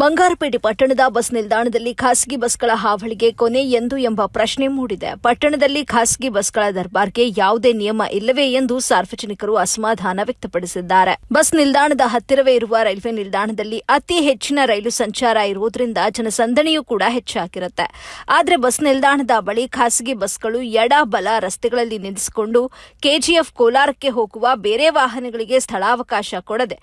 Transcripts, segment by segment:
ಬಂಗಾರಪೇಟೆ ಪಟ್ಟಣದ ಬಸ್ ನಿಲ್ದಾಣದಲ್ಲಿ ಖಾಸಗಿ ಬಸ್ಗಳ ಹಾವಳಿಗೆ ಕೊನೆ ಎಂದು ಎಂಬ ಪ್ರಶ್ನೆ ಮೂಡಿದೆ. ಪಟ್ಟಣದಲ್ಲಿ ಖಾಸಗಿ ಬಸ್ಗಳ ದರ್ಬಾರ್ಗೆ ಯಾವುದೇ ನಿಯಮ ಇಲ್ಲವೇ ಎಂದು ಸಾರ್ವಜನಿಕರು ಅಸಮಾಧಾನ ವ್ಯಕ್ತಪಡಿಸಿದ್ದಾರೆ. ಬಸ್ ನಿಲ್ದಾಣದ ಹತ್ತಿರವೇ ಇರುವ ರೈಲ್ವೆ ನಿಲ್ದಾಣದಲ್ಲಿ ಅತಿ ಹೆಚ್ಚಿನ ರೈಲು ಸಂಚಾರ ಇರುವುದರಿಂದ ಜನಸಂದಣಿಯೂ ಕೂಡ ಹೆಚ್ಚಾಗಿರುತ್ತೆ. ಆದರೆ ಬಸ್ ನಿಲ್ದಾಣದ ಬಳಿ ಖಾಸಗಿ ಬಸ್ಗಳು ಎಡ ಬಲ ರಸ್ತೆಗಳಲ್ಲಿ ನಿಲ್ಲಿಸಿಕೊಂಡು ಕೆಜಿಎಫ್ ಕೋಲಾರಕ್ಕೆ ಹೋಗುವ ಬೇರೆ ವಾಹನಗಳಿಗೆ ಸ್ಥಳಾವಕಾಶ ಕೊಡದೆ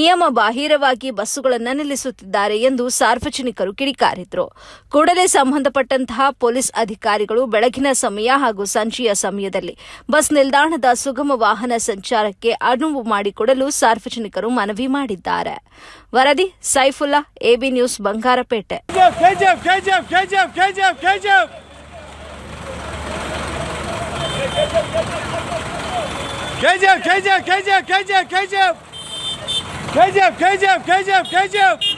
ನಿಯಮ ಬಾಹಿರವಾಗಿ ಬಸ್ಸುಗಳನ್ನು ನಿಲ್ಲಿಸುತ್ತಿದ್ದಾರೆ ಎಂದು ಸಾರ್ವಜನಿಕರು ಕಿಡಿಕಾರಿದ್ರು ಕೂಡಲೇ ಸಂಬಂಧಪಟ್ಟಂತಹ ಪೊಲೀಸ್ ಅಧಿಕಾರಿಗಳು ಬೆಳಗಿನ ಸಮಯ ಹಾಗೂ ಸಂಜೆಯ ಸಮಯದಲ್ಲಿ ಬಸ್ ನಿಲ್ದಾಣದ ಸುಗಮ ವಾಹನ ಸಂಚಾರಕ್ಕೆ ಅನುವು ಮಾಡಿಕೊಡಲು ಸಾರ್ವಜನಿಕರು ಮನವಿ ಮಾಡಿದ್ದಾರೆ ವರದಿ Saifulla AB news Bangarapete KJF, KJF, KJF, KJF, KJF. KJF, KJF, KJF,